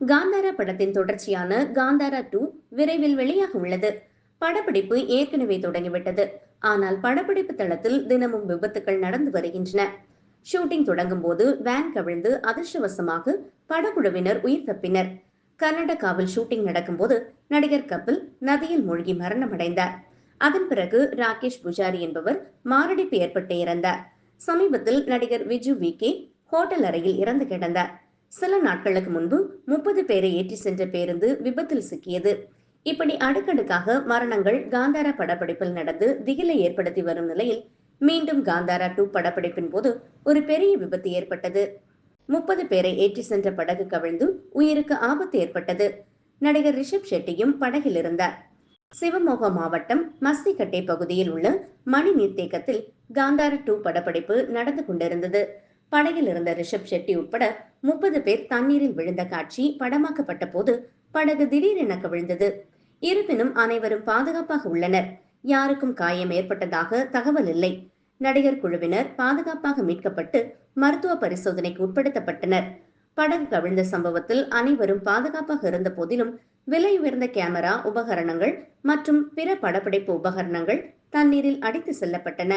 காந்தாரா படத்தின் தொடர்ச்சியான காந்தாரா டூ விரைவில் வெளியாக உள்ளது. படப்பிடிப்பு ஏற்கனவே தொடங்கிவிட்டது. ஆனால் படப்பிடிப்பு தளத்தில் தினமும் விபத்துகள் நடந்து வருகின்றன. ஷூட்டிங் தொடங்கும் போது வேன் கவிழ்ந்து அதிர்ஷ்டவசமாக படக்குழுவினர் உயிர் தப்பினர். கர்நாடகாவில் ஷூட்டிங் நடக்கும்போது நடிகர் கபில் நதியில் மூழ்கி மரணமடைந்தார். அதன் பிறகு ராகேஷ் புஜாரி என்பவர் மாரடைப்பு ஏற்பட்டு இறந்தார். சமீபத்தில் நடிகர் விஜு வி கே ஹோட்டல் அறையில் இறந்து கிடந்தார். சில நாட்களுக்கு முன்பு முப்பது பேரை ஏற்றி சென்ற பேருந்து விபத்தில் சிக்கியது. இப்படி அடுக்கடுக்காக மரணங்கள் காந்தாரா படப்பிடிப்பில் நடந்து திகிலை ஏற்படுத்தி வரும் நிலையில் மீண்டும் காந்தாரா டூ படப்பிடிப்பின் போது ஒரு பெரிய விபத்து ஏற்பட்டது. முப்பது பேரை ஏற்றி சென்ற படகு கவிழ்ந்து உயிருக்கு ஆபத்து ஏற்பட்டது. நடிகர் ரிஷப் ஷெட்டியும் படகில் இருந்தார். சிவமோக மாவட்டம் மஸ்திக்கட்டை பகுதியில் உள்ள மணி நீர்த்தேக்கத்தில் காந்தாரா டூ படப்பிடிப்பு நடந்து கொண்டிருந்தது. படகில் இருந்த ரிஷப் ஷெட்டி உட்பட முப்பது பேர் தண்ணீரில் விழுந்த காட்சி படமாக்கப்பட்ட போது படகு திடீரென கவிழ்ந்தது இருப்பினும் அனைவரும் பாதுகாப்பாக உள்ளனர். யாருக்கும் காயம் ஏற்பட்டதாக தகவல் இல்லை. நடிகர் குழுவினர் பாதுகாப்பாக மீட்கப்பட்டு மருத்துவ பரிசோதனைக்கு உட்படுத்தப்பட்டனர். படகு கவிழ்ந்த சம்பவத்தில் அனைவரும் பாதுகாப்பாக இருந்த போதிலும் விலை உயர்ந்த கேமரா உபகரணங்கள் மற்றும் பிற படப்பிடிப்பு உபகரணங்கள் தண்ணீரில் அடித்து செல்லப்பட்டன.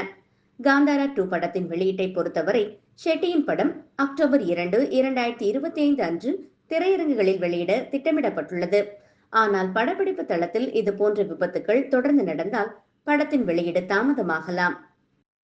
காந்தாரா டூ படத்தின் வெளியீட்டை பொறுத்தவரை ஷெட்டியின் படம் அக்டோபர் இரண்டு இரண்டாயிரத்தி இருபத்தி ஐந்து அன்று திரையரங்குகளில் வெளியிட திட்டமிடப்பட்டுள்ளது. ஆனால் படப்பிடிப்பு தளத்தில் இது போன்ற விபத்துகள் தொடர்ந்து நடந்தால் படத்தின் வெளியீடு தாமதமாகலாம்.